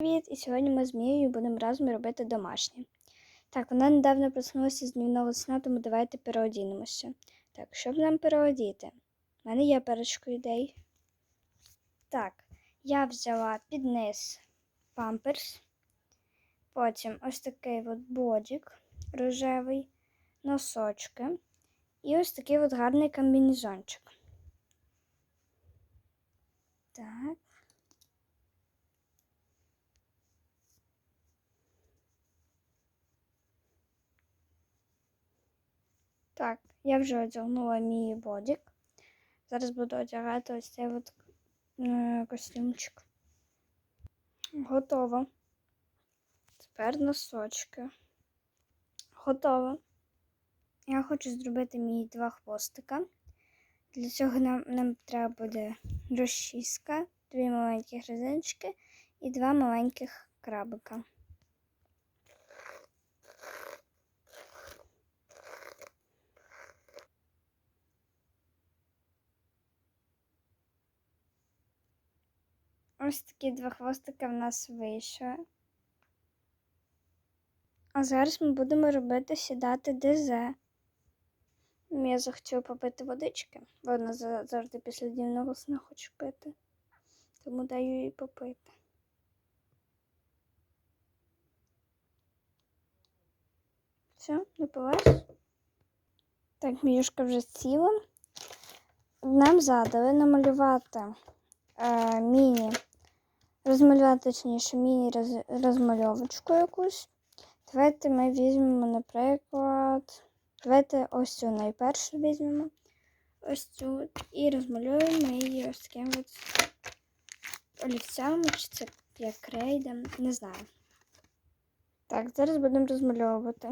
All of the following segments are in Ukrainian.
Привіт! І сьогодні ми з Мією будемо разом робити домашнє. Так, вона недавно проснулася з днівного сна, тому давайте переодінемося. Так, щоб нам переодіти? У мене є парочку ідей. Так, я взяла під низ памперс, потім ось такий от бодік рожевий, носочки і ось такий от гарний комбінезончик. Так. Так, я вже одягнула мій бодік. Зараз буду одягати ось цей от е, костюмчик. Готово. Тепер носочки. Готово. Я хочу зробити мій два хвостика. Для цього нам, нам треба буде розчіска, дві маленькі резиночки і два маленьких крабика. Ось такі два хвостика в нас вийшли. А зараз ми будемо робити сідати ДЗ. Я захотіла попити водички. Вона завжди після днівного сна хоче пити. Тому даю їй попити. Все, напилась? Так, міюшка вже сіла. Нам задали намалювати е, міні, розмалювати точніше міні роз, розмальовочку якусь. Давайте ми візьмемо, наприклад, давайте ось цю найпершу візьмемо. Ось цю і розмалюємо її ось таким от олівцями, чи це як крейдом, не знаю. Так, зараз будемо розмальовувати.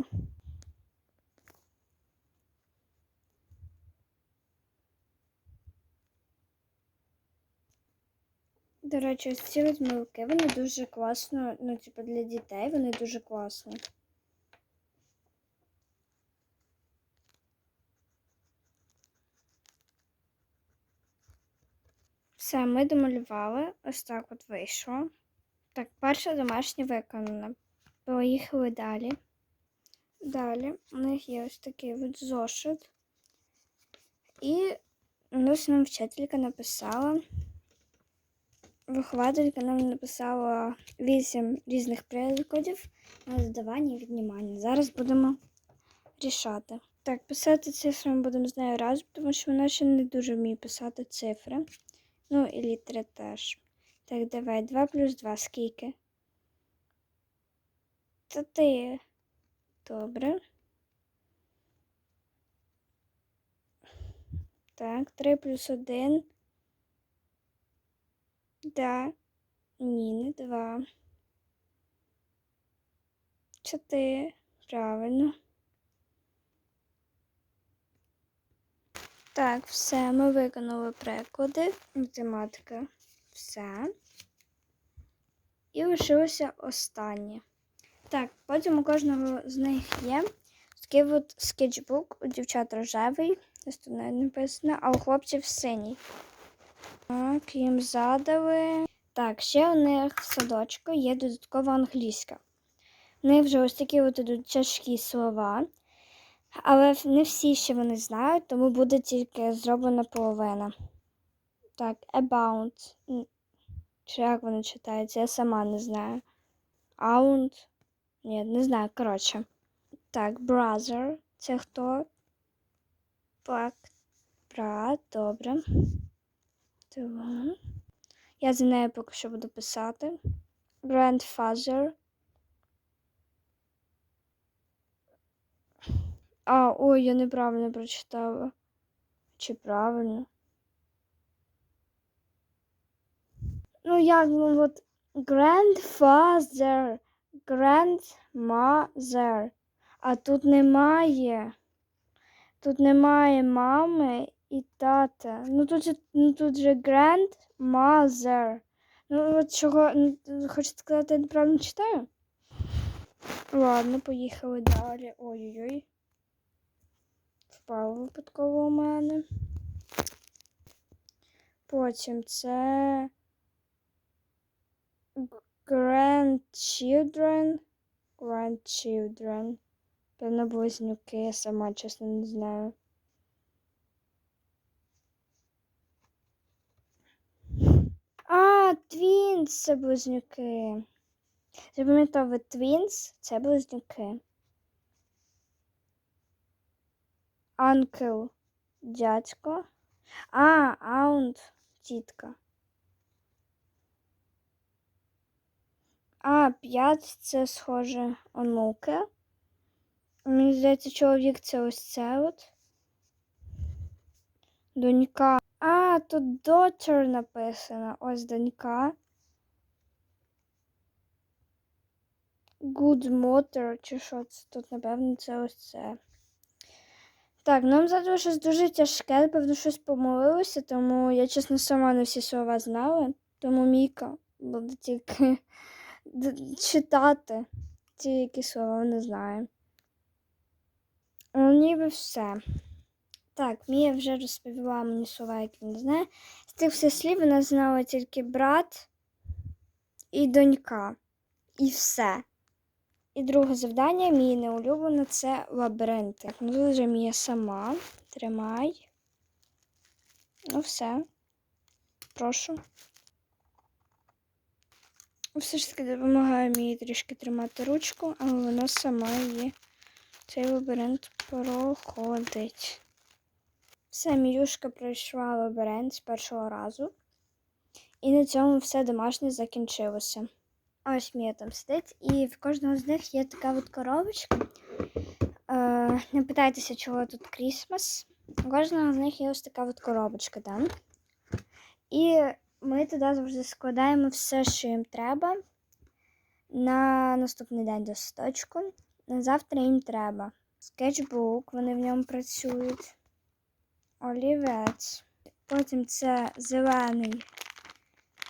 До речі, ось ці от милки, вони дуже класно, ну, типу, для дітей вони дуже класні. Все, ми домалювали. Ось так от вийшло. Так, перше домашнє виконано. Поїхали далі. Далі у них є ось такий от зошит. І ось нам вчителька написала. Вихователька нам написала вісім різних прикладів на додавання і віднімання. Зараз будемо рішати. Так, писати цифри ми будемо з нею разом, тому що вона ще не дуже вміє писати цифри. Ну і літери теж. Так, давай, 2 плюс 2 скільки? Та ти. Добре. Так, 3 плюс 1. Да. Ні, два. Чотири. Правильно. Так, все, ми виконали приклади. Математика. Все. І лишилося останнє. Так, потім у кожного з них є такий от скетчбук. У дівчат рожевий, тут написано, а у хлопців синій. Так, їм задали. Так, ще у них в садочку є додаткова англійська. У них вже ось такі от ідуть тяжкі слова, але не всі ще вони знають, тому буде тільки зроблена половина. Так, about. Чи як вони читаються, я сама не знаю. Aunt. Ні, не знаю, коротше. Так, brother. Це хто? Так, брат, добре. Два. Я за нею поки що буду писати. Grandfather. А, ой, я неправильно прочитала. Чи правильно? Ну, як ну от grandfather, grandmother. А тут немає. Тут немає мами і тата. Ну тут же, ну, тут же grandmother. Ну от чого, ну, хочете сказати, я неправильно читаю? Ладно, поїхали далі. Ой-ой-ой. Впало випадково у мене. Потім це grandchildren. Grandchildren. Певно, близнюки, я сама чесно не знаю. А, твінс це близнюки. Запам'ятовую, твінс це близнюки. Анкл дядько. А, аунт тітка. А, п'ять це схоже онуки. Мені здається, чоловік це ось це от. Донька. Тут daughter написано. Ось донька. Good mother, чи що це тут, напевно, це ось це. Так, нам задало щось дуже тяжке, напевно, щось помолилося, тому я, чесно, сама не всі слова знала. Тому Міка буде тільки читати ті, які слова не знає. Ну, ніби все. Так, Мія вже розповіла мені слова, які не знає. З тих всіх слів вона знала тільки брат і донька. І все. І друге завдання Мії неулюблене це лабіринти. Ну, тут вже Мія сама. Тримай. Ну, все. Прошу. Все ж таки допомагає Мії трішки тримати ручку, але вона сама її цей лабіринт проходить. Все, Міюшка пройшла лабіринт з першого разу. І на цьому все домашнє закінчилося. Ось Мія там сидить, і в кожного з них є така от коробочка. Е, не питайтеся, чого тут Крісмас. У кожного з них є ось така от коробочка, да? І ми туди завжди складаємо все, що їм треба. На наступний день до садочку. На завтра їм треба. Скетчбук, вони в ньому працюють. Олівець. Потім це зелений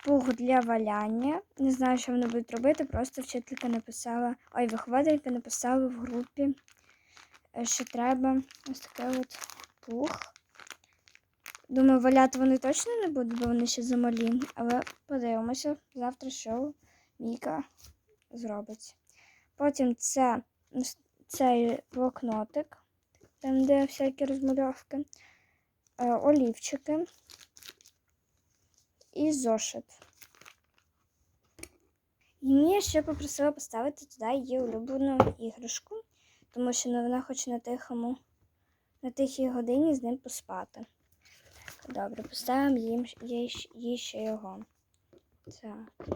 пух для валяння. Не знаю, що вони будуть робити, просто вчителька написала, ой, вихователька написала в групі, е, що треба ось такий от пух. Думаю, валяти вони точно не будуть, бо вони ще замалі. Але подивимося завтра, що Міка зробить. Потім це цей блокнотик, там де всякі розмальовки, олівчики і зошит. І Мія ще попросила поставити туди її улюблену іграшку, тому що ну, вона хоче на тихому, на тихій годині з ним поспати. Добре, поставимо їм, їй ще його. Так.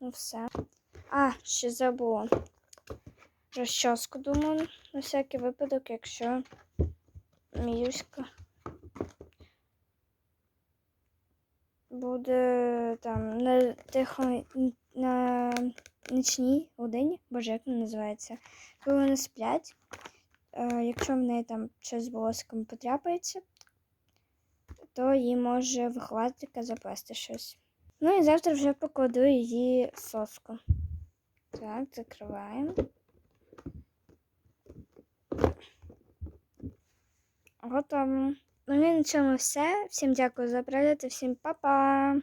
Ну все. А, ще забула. Розчоску, думаю, на всякий випадок, якщо Міюська буде там на тихо на нічній годині, боже, як вона називається, коли вони сплять. Е, якщо в неї там щось волоском потрапається, то їй може вихователька заплести щось. Ну і завтра вже покладу її соску. Так, закриваємо. Готово. Ну на цьому все. Всім дякую за перегляд всім па-па!